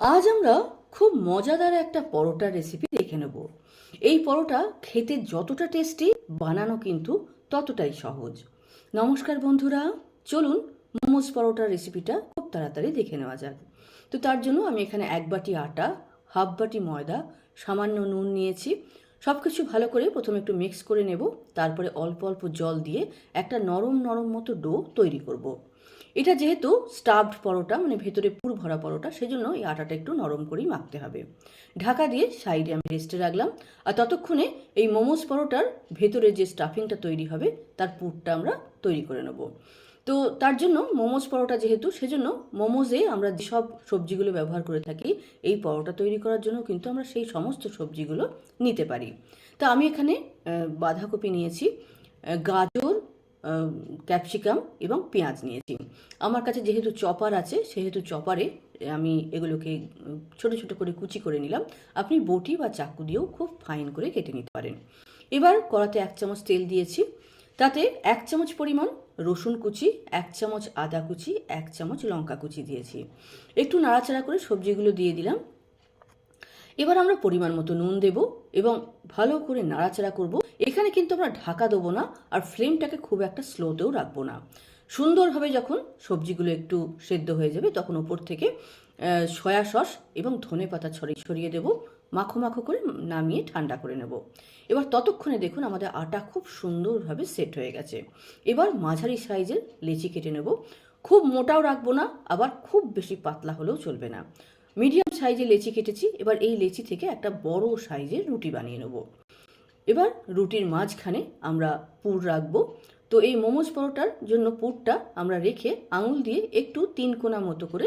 আজ আমরা খুব মজাদার একটা পরোটার রেসিপি দেখে নেব। এই পরোটা খেতে যতটা টেস্টি বানানো কিন্তু ততটাই সহজ। নমস্কার বন্ধুরা, চলুন মোমোজ পরোটার রেসিপিটা খুব তাড়াতাড়ি দেখে নেওয়া যাক। তো তার জন্য আমি এখানে এক বাটি আটা, হাফ বাটি ময়দা, সামান্য নুন নিয়েছি। সব কিছু ভালো করে প্রথমে একটু মিক্স করে নেব, তারপরে অল্প অল্প জল দিয়ে একটা নরম নরম মতো ডো তৈরি করব। এটা যেহেতু স্টাফড পরোটা মানে ভেতরে পুর ভরা পরোটা, সেজন্য এই আটাটা একটু নরম করেই মাখতে হবে। ঢাকা দিয়ে সাইডে আমি রেস্টে রাখলাম। আর ততক্ষণে এই মোমোস পরোটার ভেতরে যে স্টাফিংটা তৈরি হবে, তার পুরটা আমরা তৈরি করে নেব। তো তার জন্য মোমোজ পরোটা যেহেতু, সেজন্য মোমোজে আমরা যেসব সবজিগুলো ব্যবহার করে থাকি, এই পরোটা তৈরি করার জন্য কিন্তু আমরা সেই সমস্ত সবজিগুলো নিতে পারি। তা আমি এখানে বাঁধাকপি নিয়েছি গাজর ক্যাপসিকাম এবং পেঁয়াজ নিয়েছি। আমার কাছে যেহেতু চপার আছে, সেহেতু চপারে আমি এগুলোকে ছোট ছোট করে কুচি করে নিলাম। আপনি বটি বা চাকু দিয়েও খুব ফাইন করে কেটে নিতে পারেন। এবার কড়াতে এক চামচ তেল দিয়েছি। তাতে এক চামচ পরিমাণ রসুন কুচি, এক চামচ আদা কুচি, এক চামচ লঙ্কা কুচি দিয়েছি। একটু নাড়াচাড়া করে সবজিগুলো দিয়ে দিলাম। এবার আমরা পরিমাণ মতো নুন দেব এবং ভালো করে নাড়াচাড়া করব। এখানে কিন্তু আমরা ঢাকা দেবো না, আর ফ্লেমটাকে খুব একটা স্লোতেও রাখব না। সুন্দরভাবে যখন সবজিগুলো একটু সেদ্ধ হয়ে যাবে, তখন ওপর থেকে সয়া সস এবং ধনে পাতা ছড়িয়ে ছড়িয়ে দেবো। মাখো মাখো করে নামিয়ে ঠান্ডা করে নেব। এবার ততক্ষণে দেখুন আমাদের আটা খুব সুন্দরভাবে সেট হয়ে গেছে। এবার মাঝারি সাইজের লেচি কেটে নেব। খুব মোটাও রাখব না, আবার খুব বেশি পাতলা হলেও চলবে না। মিডিয়াম সাইজের লেচি কেটেছি, এবার এই লেচি থেকে একটা বড় সাইজের রুটি বানিয়ে নেব। এবার রুটির মাঝখানে আমরা পুর রাখব। তো এই মোমোজ পরোটার জন্য পুরটা আমরা রেখে আঙুল দিয়ে একটু তিন কোনা মতো করে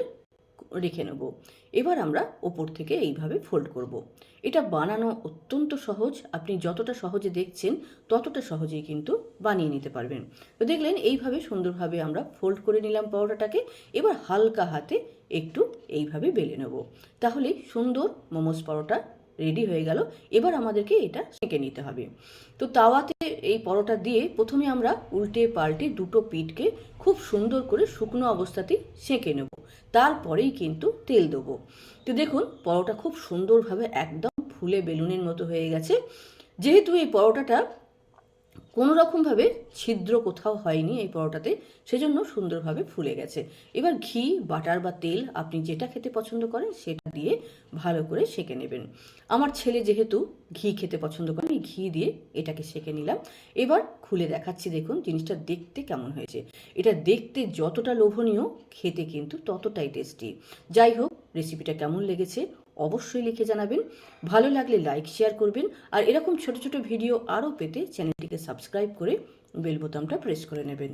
রেখে নেব। এবার আমরা ওপর থেকে এইভাবে ফোল্ড করব। এটা বানানো অত্যন্ত সহজ। আপনি যতটা সহজে দেখছেন, ততটা সহজেই কিন্তু বানিয়ে নিতে পারবেন। তো দেখলেন, এইভাবে সুন্দরভাবে আমরা ফোল্ড করে নিলাম পরোটাটাকে। এবার হালকা হাতে একটু এইভাবে বেলে নেব। তাহলে সুন্দর মোমোজ পরোটা রেডি হয়ে গেল। এবার আমাদেরকে এটা সেঁকে নিতে হবে। তো তাওয়াতে এই পরোটা দিয়ে প্রথমে আমরা উল্টে পাল্টে দুটো পিঠকে খুব সুন্দর করে শুকনো অবস্থাতেই সেঁকে নেব। তারপরেই কিন্তু তেল দেবো। তো দেখুন, পরোটা খুব সুন্দরভাবে একদম ফুলে বেলুনের মতো হয়ে গেছে। যেহেতু এই পরোটাটা কোনো রকমভাবে ছিদ্র কোথাও হয়নি এই পরোটাতে, সেজন্য সুন্দরভাবে ফুলে গেছে। এবার ঘি, বাটার বা তেল আপনি যেটা খেতে পছন্দ করেন সেটা দিয়ে ভালো করে সেঁকে নেবেন। আমার ছেলে যেহেতু ঘি খেতে পছন্দ করে, আমি ঘি দিয়ে এটাকে সেঁকে নিলাম। এবার খুলে দেখাচ্ছি, দেখুন জিনিসটা দেখতে কেমন হয়েছে। এটা দেখতে যতটা লোভনীয়, খেতে কিন্তু ততটাই টেস্টি। যাই হোক রেসিপিটা কেমন লেগেছে অবশ্যই লিখে জানাবেন। ভালো লাগলে লাইক শেয়ার করবেন। আর এরকম ছোট ছোট ভিডিও আরও পেতে চ্যানেলটিকে সাবস্ক্রাইব করে বেল বোতামটা প্রেস করে নেবেন।